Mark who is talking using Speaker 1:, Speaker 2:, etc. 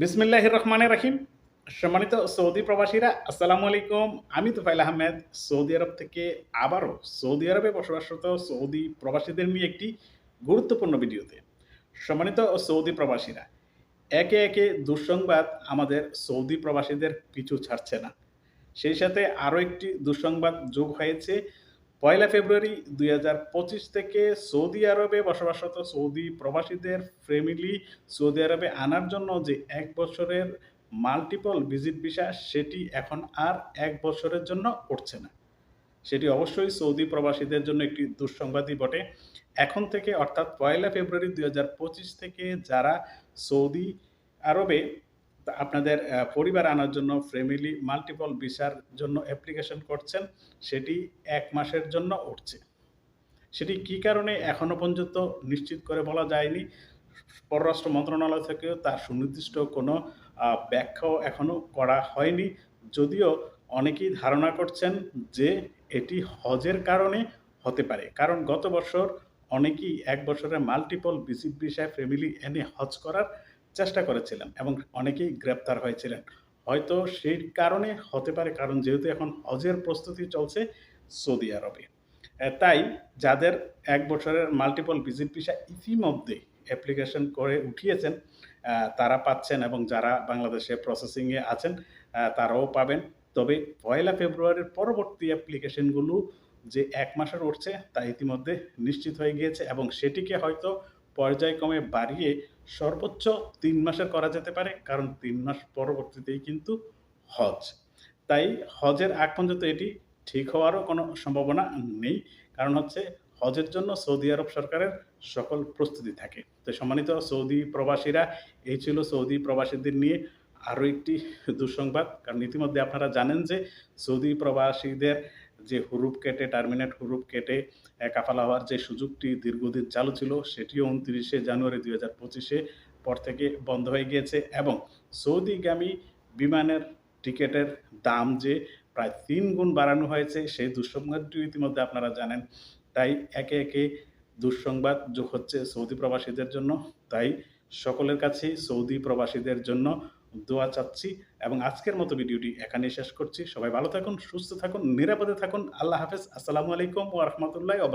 Speaker 1: বিসমিল্লাহ রহমানের রাহিম। সম্মানিত সৌদি প্রবাসীরা, আসসালামু আলাইকুম। আমি তোফাইল আহমেদ, সৌদি আরব থেকে আবারও সৌদি আরবে বসবাসরত সৌদি প্রবাসীদের নিয়ে একটি গুরুত্বপূর্ণ ভিডিওতে। সম্মানিত সৌদি প্রবাসীরা, একে একে দুঃসংবাদ আমাদের সৌদি প্রবাসীদের পিছু ছাড়ছে না। সেই সাথে আরও একটি দুঃসংবাদ যোগ হয়েছে। পয়লা ফেব্রুয়ারি দুই হাজার পঁচিশ থেকে সৌদি আরবে বসবাসরত সৌদি প্রবাসীদের ফ্যামিলি সৌদি আরবে আনার জন্য যে এক বছরের মাল্টিপল ভিজিট ভিসা সেটি এখন আর এক বছরের জন্য উঠছে না। সেটি অবশ্যই সৌদি প্রবাসীদের জন্য একটি দুঃসংবাদই বটে। এখন থেকে অর্থাৎ পয়লা ফেব্রুয়ারি দুই হাজার পঁচিশ থেকে যারা সৌদি আরবে আপনাদের পরিবার আনার জন্য ফ্যামিলি মাল্টিপল ভিসার জন্য অ্যাপ্লিকেশন করছেন, সেটি এক মাসের জন্য উঠছে। সেটি কী কারণে এখনও পর্যন্ত নিশ্চিত করে বলা যায়নি? পররাষ্ট্র মন্ত্রণালয় থেকেও তার সুনির্দিষ্ট কোনো ব্যাখ্যাও এখনও করা হয়নি। যদিও অনেকেই ধারণা করছেন যে এটি হজের কারণে হতে পারে। কারণ গত বছর অনেকেই এক বছরে মাল্টিপল ভিজিট ভিসায় ফ্যামিলি এনে হজ করার চেষ্টা করেছিলেন এবং অনেকেই গ্রেপ্তার হয়েছিলেন। হয়তো সেই কারণে হতে পারে কারণ যেহেতু এখন হজের প্রস্তুতি চলছে সৌদি আরবে। তাই যাদের এক বছরের মাল্টিপল ভিজিট ভিসা ইতিমধ্যে অ্যাপ্লিকেশন করে উঠিয়েছেন তারা পাচ্ছেন এবং যারা বাংলাদেশে প্রসেসিংয়ে আছেন তারাও পাবেন। তবে পয়লা ফেব্রুয়ারির পরবর্তী অ্যাপ্লিকেশনগুলো যে এক মাসের উঠছে তা ইতিমধ্যে নিশ্চিত হয়ে গিয়েছে এবং সেটিকে হয়তো পর্যায়ক্রমে বাড়িয়ে সর্বোচ্চ তিন মাসের করা যেতে পারে, কারণ তিন মাস পরবর্তীতেই কিন্তু হজ। তাই হজের আগ পর্যন্ত এটি ঠিক হওয়ারও কোনো সম্ভাবনা নেই, কারণ হচ্ছে হজের জন্য সৌদি আরব সরকারের সকল প্রস্তুতি থাকে। তো সম্মানিত সৌদি প্রবাসীরা, এই ছিল সৌদি প্রবাসীদের নিয়ে আরও একটি দুঃসংবাদ। কারণ ইতিমধ্যে আপনারা জানেন যে সৌদি প্রবাসীদের যে হুরুপ কেটে, টার্মিনেট হুরুপ কেটে কাফালা হওয়ার যে সুযোগটি দীর্ঘদিন চালু ছিল, সেটিও উনত্রিশে জানুয়ারি দুই হাজার পঁচিশে পর থেকে বন্ধ হয়ে গিয়েছে এবং সৌদিগামী বিমানের টিকেটের দাম যে প্রায় তিন গুণ বাড়ানো হয়েছে, সেই দুঃসংবাদটিও ইতিমধ্যে আপনারা জানেন। তাই একে একে দুঃসংবাদ যোগ হচ্ছে সৌদি প্রবাসীদের জন্য। তাই সকলের কাছেই সৌদি প্রবাসীদের জন্য দোয়া চাচ্ছি এবং আজকের মতো ভিডিওটি এখানেই শেষ করছি। সবাই ভালো থাকুন, সুস্থ থাকুন, নিরাপদে থাকুন। আল্লাহ হাফেজ। আসসালামু আলাইকুম ওয়া রাহমাতুল্লাহি ওয়া